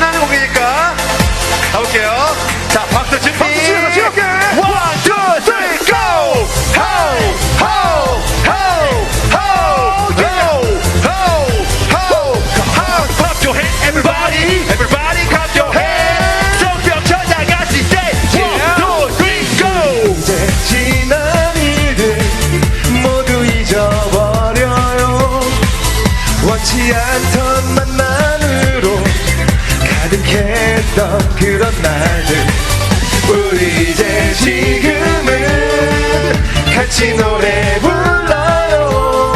何 같이 노래 불러요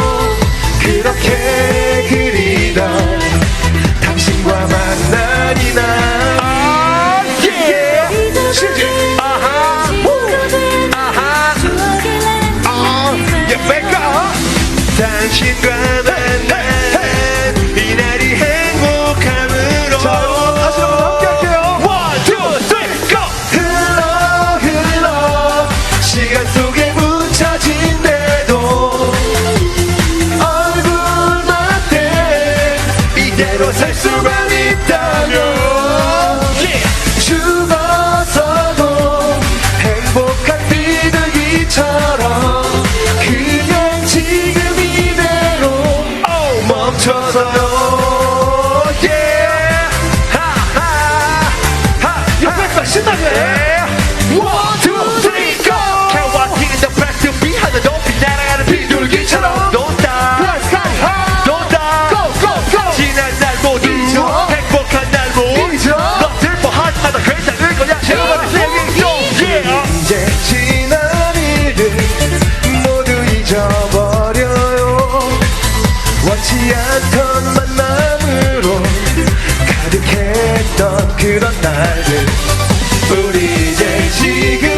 그렇게 그리던 당신과 만난 이날 아, 예! 실제 아하! 아하! 아, 예, 백가! 당신과 이대로 살 수만 있다면. 죽어서도 행복한 비둘기처럼 그냥 지금 이대로 멈춰서요 가득했던 그런 날들. 우리 이제 지금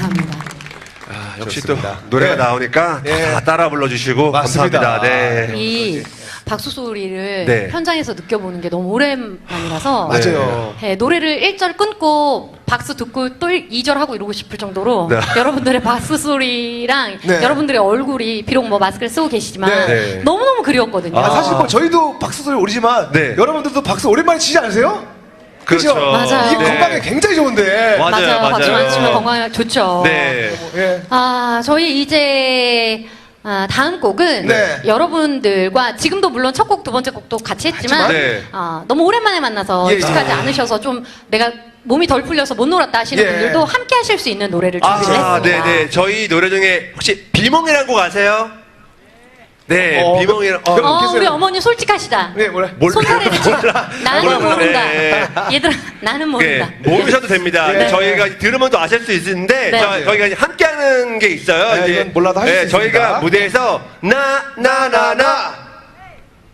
감사합니다 역시 좋습니다. 또 노래가 네. 나오니까 네. 다 따라 불러주시고 맞습니다. 감사합니다. 네. 이 박수 소리를 네. 현장에서 느껴보는 게 너무 오랜만이라서 네. 맞아요. 네, 노래를 1절 끊고 박수 듣고 또 2절 하고 이러고 싶을 정도로 네. 여러분들의 박수 소리랑 네. 여러분들의 얼굴이 비록 뭐 마스크를 쓰고 계시지만 네. 네. 너무너무 그리웠거든요. 아, 사실 뭐 저희도 박수 소리 오리지만 네. 여러분들도 박수 오랜만에 치지 않으세요? 그렇죠. 맞아요. 이 네. 건강에 굉장히 좋은데. 맞아요, 맞아요. 맞아요. 치면 건강에 좋죠. 네. 예. 아, 저희 이제 아, 다음 곡은 네. 여러분들과 지금도 물론 첫 곡, 두 번째 곡도 같이 했지만 하지만 네. 아, 너무 오랜만에 만나서 예, 익숙하지 예. 않으셔서 좀 내가 몸이 덜 풀려서 못 놀았다 하시는 예. 분들도 함께 하실 수 있는 노래를 준비를 아, 했습니다. 네네. 저희 노래 중에 혹시 비몽이라는 곡 아세요? 네, 어, 비몽이랑. 어, 어? 우리 어머니 솔직하시다. 네, 뭐래? 몰라. 손사래를 치 몰라. 나는 몰라. 모른다. 네. 얘들아, 나는 모른다. 네, 모르셔도 됩니다. 근데 네. 저희가 들으면 또 아실 수 있는데 네. 저, 저희가 이제 함께하는 게 있어요. 네, 이제 이건 몰라도 할수 있습니다. 저희가 무대에서 나 나 나나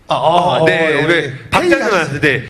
아, 어, 네, 어, 왜 박장수 나왔을 때